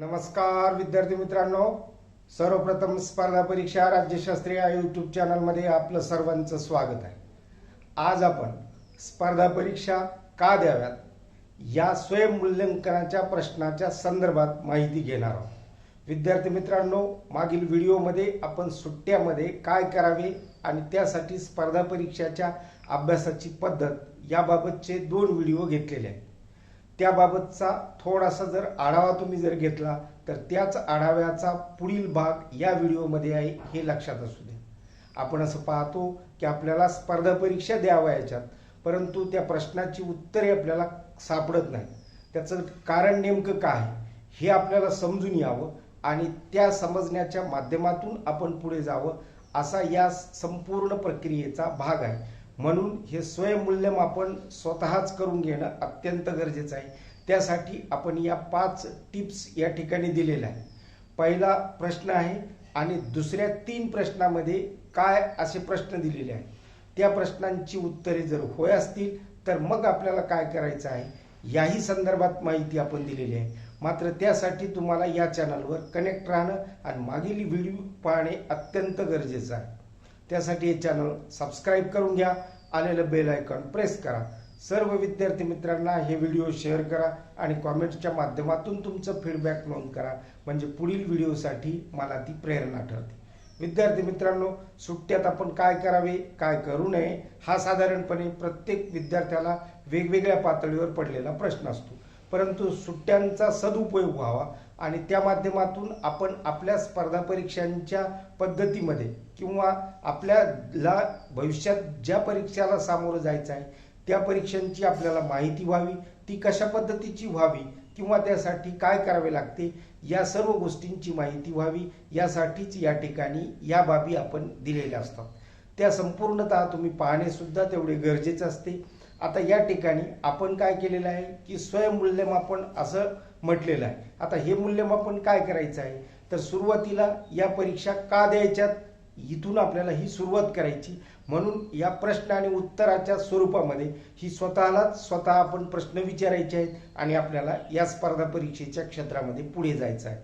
नमस्कार विद्यार्थी मित्रांनो. सर्वप्रथम स्पर्धा परीक्षा राज्यशास्त्री या यूट्यूब चॅनलमध्ये आपलं सर्वांचं स्वागत आहे. आज आपण स्पर्धा परीक्षा का द्याव्यात? या स्वयंमूल्यांकनाच्या प्रश्नाच्या संदर्भात माहिती घेणार आहोत. विद्यार्थी मित्रांनो मागील व्हिडिओमध्ये आपण सुट्ट्यामध्ये काय करावे आणि त्यासाठी स्पर्धा परीक्षाच्या अभ्यासाची पद्धत याबाबतचे दोन व्हिडिओ घेतलेले आहेत. त्याबाबतचा थोडासा जर आढावा तुम्ही जर घेतला तर त्याच आढाव्याचा पुढील भाग या व्हिडिओमध्ये आहे हे लक्षात असू द्या आपण असं पाहतो की आपल्याला स्पर्धा परीक्षा द्यावयाच्यात परंतु त्या प्रश्नाची उत्तरे आपल्याला सापडत नाही. त्याचं कारण नेमकं काय? आहे हे आपल्याला समजून यावं आणि त्या समजण्याच्या माध्यमातून आपण पुढे जावं असा या संपूर्ण प्रक्रियेचा भाग आहे. म्हणून हे स्वयंमूल्यमापन स्वतःच करून घेणं अत्यंत गरजेचं आहे. त्यासाठी आपण या पाच टिप्स या ठिकाणी दिलेल्या आहे पहिला प्रश्न आहे आणि दुसऱ्या तीन प्रश्नामध्ये काय असे प्रश्न दिलेले आहेत? त्या प्रश्नांची उत्तरे जर होय असतील तर मग आपल्याला काय करायचं आहे? याही संदर्भात माहिती आपण दिलेली आहे. मात्र त्यासाठी तुम्हाला या चॅनलवर कनेक्ट राहणं आणि मागील व्हिडिओ पाहणे अत्यंत गरजेचं आहे. त्यासाठी हे चॅनल सबस्क्राईब करून घ्या. आलेलं बेल आयकॉन प्रेस करा. सर्व विद्यार्थी मित्रांना हे व्हिडिओ शेअर करा आणि कॉमेंटच्या माध्यमातून तुमचं फीडबॅक नोंद करा. म्हणजे पुढील व्हिडिओसाठी मला ती प्रेरणा ठरते. विद्यार्थी मित्रांनो सुट्ट्यात आपण काय करावे काय करू नये हा साधारणपणे प्रत्येक विद्यार्थ्याला वेगवेगळ्या पातळीवर पडलेला प्रश्न असतो. परंतु सुट्ट्यांचा सदुपयोग व्हावा आणि त्या माध्यमातून आपण आपल्या स्पर्धा परीक्षांच्या पद्धतीमध्ये किंवा आपल्याला भविष्यात ज्या परीक्षाला सामोरं जायचं आहे त्या परीक्षांची आपल्याला माहिती व्हावी ती कशा पद्धतीची व्हावी किंवा त्यासाठी काय करावे लागते या सर्व गोष्टींची माहिती व्हावी. यासाठीच या ठिकाणी या बाबी आपण दिलेल्या असतात. त्या संपूर्णतः तुम्ही पाहणेसुद्धा तेवढे गरजेचे असते. आता या ठिकाणी आपण काय केलेलं आहे की स्वयंमूल्यमापन असं म्हटलेलं आहे. आता हे मूल्यमापन काय करायचं आहे? तर सुरुवातीला या परीक्षा का द्यायच्यात? इथून आपल्याला ही सुरुवात करायची. म्हणून या प्रश्न आणि उत्तराच्या स्वरूपामध्ये ही स्वतःलाच स्वतः आपण प्रश्न विचारायचे आहेत आणि आपल्याला या स्पर्धा परीक्षेच्या क्षेत्रामध्ये पुढे जायचं आहे.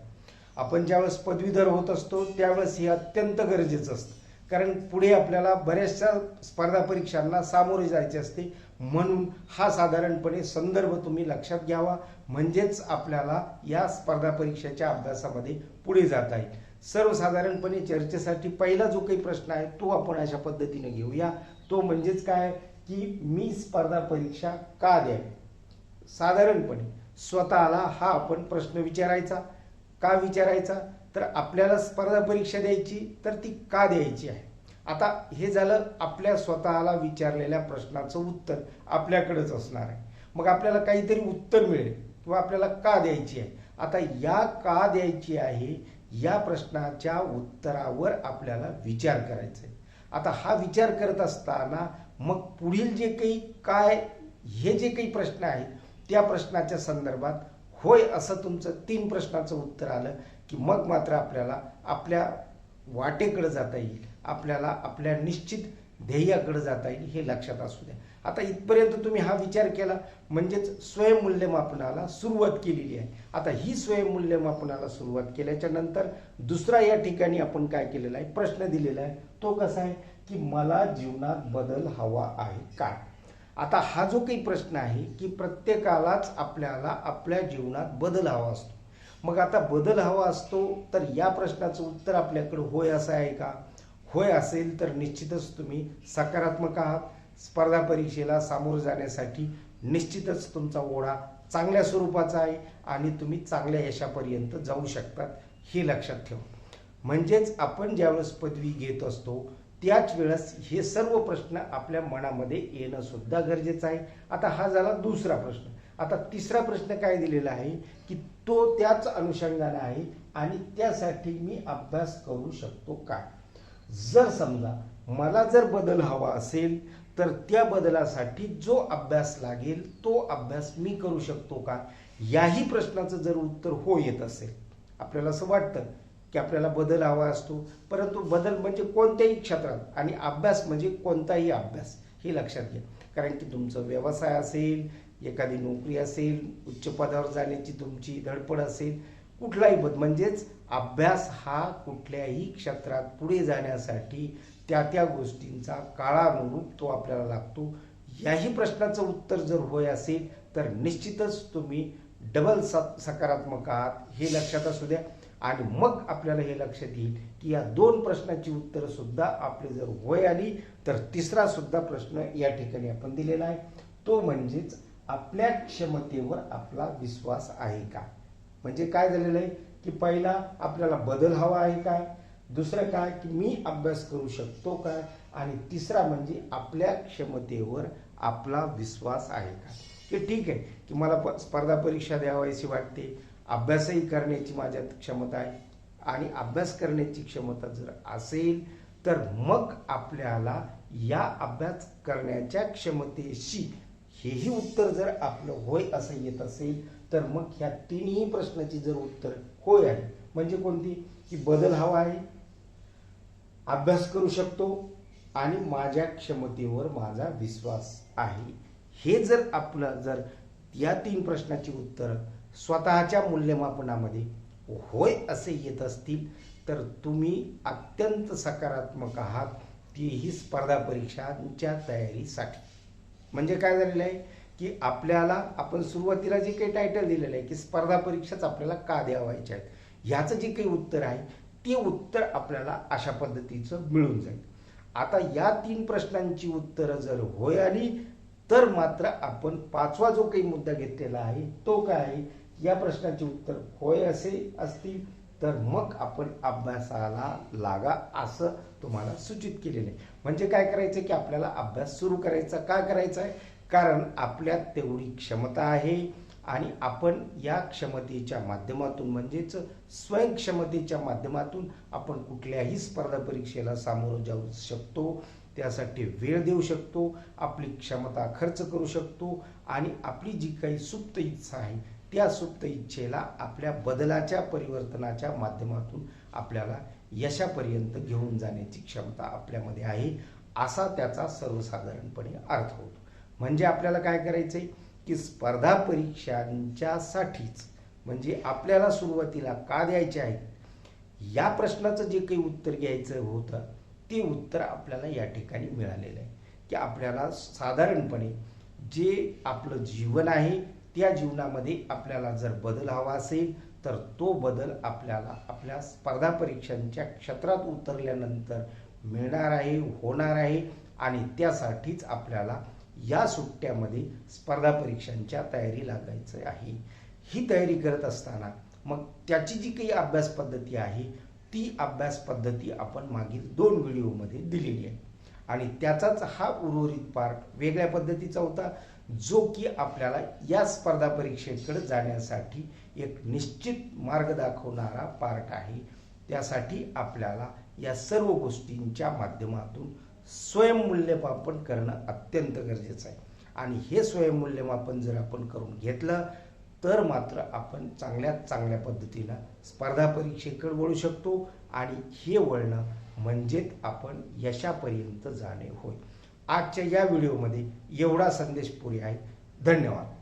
आपण ज्यावेळेस पदवीधर होत असतो त्यावेळेस हे अत्यंत गरजेचं असतं. कारण पुढे आपल्याला बऱ्याचशा स्पर्धा परीक्षांना सामोरे जायचे असते. म्हणून हा साधारणपणे संदर्भ तुम्ही लक्षात घ्यावा. म्हणजेच आपल्याला या स्पर्धा परीक्षेच्या अभ्यासामध्ये पुढे जाता येईल. सर्वसाधारणपणे चर्चेसाठी पहिला जो काही प्रश्न आहे तो आपण अशा पद्धतीने घेऊया. तो म्हणजेच काय? की मी स्पर्धा परीक्षा का द्यावी? साधारणपणे स्वतःला हा आपण प्रश्न विचारायचा. का विचारायचा? तर आपल्याला स्पर्धा परीक्षा द्यायची तर ती का द्यायची आहे? आता हे झालं आपल्या स्वतःला विचारलेल्या प्रश्नाचं उत्तर आपल्याकडेच असणार आहे. मग आपल्याला काहीतरी उत्तर मिळेल किंवा आपल्याला का द्यायची आहे? आता या का द्यायची आहे या प्रश्नाच्या उत्तरावर आपल्याला विचार करायचा आहे आता हा विचार करत असताना मग पुढील जे काही काय हे जे काही प्रश्न आहेत त्या प्रश्नाच्या संदर्भात होय असं तुमचं तीन प्रश्नाचं उत्तर आलं. की मग मात्र आपल्याला आपल्या वाटेकडे जाता येईल. आपल्याला आपल्या निश्चित ध्येयाकडे जाता येईल हे लक्षात असू द्या. आता इथपर्यंत तुम्ही हा विचार केला म्हणजेच स्वयंमूल्यमापनाला सुरुवात केलेली आहे. आता ही स्वयंमूल्यमापनाला सुरुवात केल्याच्यानंतर दुसरा या ठिकाणी आपण काय केलेला आहे? प्रश्न दिलेला आहे. तो कसा आहे? की मला जीवनात बदल हवा आहे काय आता हा जो काही प्रश्न आहे की प्रत्येकालाच आपल्याला आपल्या जीवनात बदल हवा असतो. मग आता बदल हवा असतो तर या प्रश्नाचं उत्तर आपल्याकडे होय असं आहे का? होय असेल तर निश्चितच तुम्ही सकारात्मक आहात. स्पर्धा परीक्षेला सामोरं जाण्यासाठी निश्चितच तुमचा ओढा चांगल्या स्वरूपाचा आहे आणि तुम्ही चांगल्या यशापर्यंत जाऊ शकतात हे लक्षात ठेवा. म्हणजेच आपण ज्यावेळेस पदवी घेत असतो त्याच वेळेस हे सर्व प्रश्न आपल्या मनामध्ये येणं सुद्धा गरजेचं आहे. आता हा झाला दुसरा प्रश्न. आता तिसरा प्रश्न काय दिलेला आहे की तो त्याच अनुषंगाने आहे आणि त्यासाठी मी अभ्यास करू शकतो का? जर समजा मला जर बदल हवा असेल तर त्या बदलासाठी जो अभ्यास लागेल तो अभ्यास मी करू शकतो का? याही प्रश्नाचं जर उत्तर हो येत असेल आपल्याला असं वाटतं की आपल्याला बदल हवा असतो परंतु बदल म्हणजे कोणत्याही क्षेत्रात आणि अभ्यास म्हणजे कोणताही अभ्यास. हे लक्षात घ्या. कारण की तुमचं व्यवसाय असेल एखादी नोकरी असेल उच्च पदावर जाण्याची तुमची धडपड असेल कुठलाही पद. म्हणजेच अभ्यास हा कुठल्याही क्षेत्रात पुढे जाण्यासाठी त्या त्या गोष्टींचा काळानुरूप तो आपल्याला लागतो. याही प्रश्नाचं उत्तर जर होय असेल तर निश्चितच तुम्ही डबल सकारात्मक आहात हे लक्षात असू द्या. आणि मग आपल्याला हे लक्षात येईल की या दोन प्रश्नाची उत्तरं सुद्धा आपली जर होय आली तर तिसरा सुद्धा प्रश्न या ठिकाणी आपण दिलेला आहे. तो म्हणजेच आपल्या क्षमतेवर आपला विश्वास आहे का? म्हणजे काय झालेलं आहे? की पहिला आपल्याला बदल हवा आहे काय दुसरं काय? की मी अभ्यास करू शकतो काय आणि तिसरा म्हणजे आपल्या क्षमतेवर आपला विश्वास आहे का? की ठीक आहे. की मला स्पर्धा परीक्षा द्यावायची वाटते अभ्यासही करण्याची माझ्यात क्षमता आहे. आणि अभ्यास करण्याची क्षमता जर असेल तर मग आपल्याला या अभ्यास करण्याच्या क्षमतेशी हेही उत्तर जर आपलं होय असं येत असेल तर मग ह्या तिन्ही प्रश्नाची जर उत्तर होय आहे म्हणजे कोणती? की बदल हवा आहे. अभ्यास करू शकतो आणि माझ्या क्षमतेवर माझा विश्वास आहे. हे जर आपलं जर या तीन प्रश्नाची उत्तर स्वतःच्या मूल्यमापनामध्ये होय असे येत असतील तर तुम्ही अत्यंत सकारात्मक आहात तीही स्पर्धा परीक्षांच्या तयारीसाठी. म्हणजे काय झालेलं आहे की आपल्याला आपण सुरुवातीला जे काही टायटल दिलेलं आहे की स्पर्धा परीक्षाच आपल्याला का द्यावायच्या आहेत ह्याचं जे काही उत्तर आहे ते उत्तर आपल्याला अशा पद्धतीचं मिळून जाईल. आता या तीन प्रश्नांची उत्तरं जर होय आली तर मात्र आपण पाचवा जो काही मुद्दा घेतलेला आहे तो काय आहे? या प्रश्नाचे उत्तर होय असे असतील तर मग आपण अभ्यासाला लागा असं तुम्हाला सूचित केलेलं आहे. म्हणजे काय करायचं की आपल्याला अभ्यास सुरू करायचा. का करायचा आहे? कारण आपल्यात तेवढी क्षमता आहे आणि आपण या क्षमतेच्या माध्यमातून म्हणजेच स्वयंक्षमतेच्या माध्यमातून आपण कुठल्याही स्पर्धा परीक्षेला सामोरं जाऊ शकतो. त्यासाठी वेळ देऊ शकतो आपली क्षमता खर्च करू शकतो आणि आपली जी काही सुप्त इच्छा आहे त्या सुप्त इच्छेला आपल्या बदलाच्या परिवर्तनाच्या माध्यमातून आपल्याला यशापर्यंत घेऊन जाण्याची क्षमता आपल्यामध्ये आहे असा त्याचा सर्वसाधारणपणे अर्थ होतो. म्हणजे आपल्याला काय करायचंय? की स्पर्धा परीक्षांच्यासाठीच म्हणजे आपल्याला सुरुवातीला का द्यायचे आहेत या प्रश्नाचं जे काही उत्तर घ्यायचं होतं ते उत्तर आपल्याला या ठिकाणी मिळालेलं आहे. की आपल्याला साधारणपणे जे आपलं जीवन आहे त्या जीवनामध्ये आपल्याला जर बदल हवा असेल तर तो बदल आपल्याला आपल्या स्पर्धा परीक्षांच्या क्षेत्रात उतरल्यानंतर मिळणार आहे होणार आहे आणि त्यासाठीच आपल्याला या सुट्ट्यामध्ये स्पर्धा परीक्षांच्या तयारी लागायचं आहे. ही तयारी करत असताना मग त्याची जी काही अभ्यास पद्धती आहे ती अभ्यास पद्धती आपण मागील दोन व्हिडिओमध्ये दिलेली आहे. आणि त्याचाच हा उर्वरित पार्ट वेगळ्या पद्धतीचा होता. जो की आपल्याला या स्पर्धा परीक्षेकडे जाण्यासाठी एक निश्चित मार्ग दाखवणारा पार्ट आहे. त्यासाठी आपल्याला या सर्व गोष्टींच्या माध्यमातून स्वयंमूल्यमापन करणं अत्यंत गरजेचं आहे. आणि हे स्वयंमूल्यमापन जर आपण करून घेतलं तर मात्र आपण चांगल्यात चांगल्या पद्धतीनं स्पर्धा परीक्षेकडे वळू शकतो. आणि हे वळणं म्हणजेच आपण यशापर्यंत जाणे होय. आजच्या या व्हिडिओमध्ये एवढा संदेश पुरे आहे. धन्यवाद.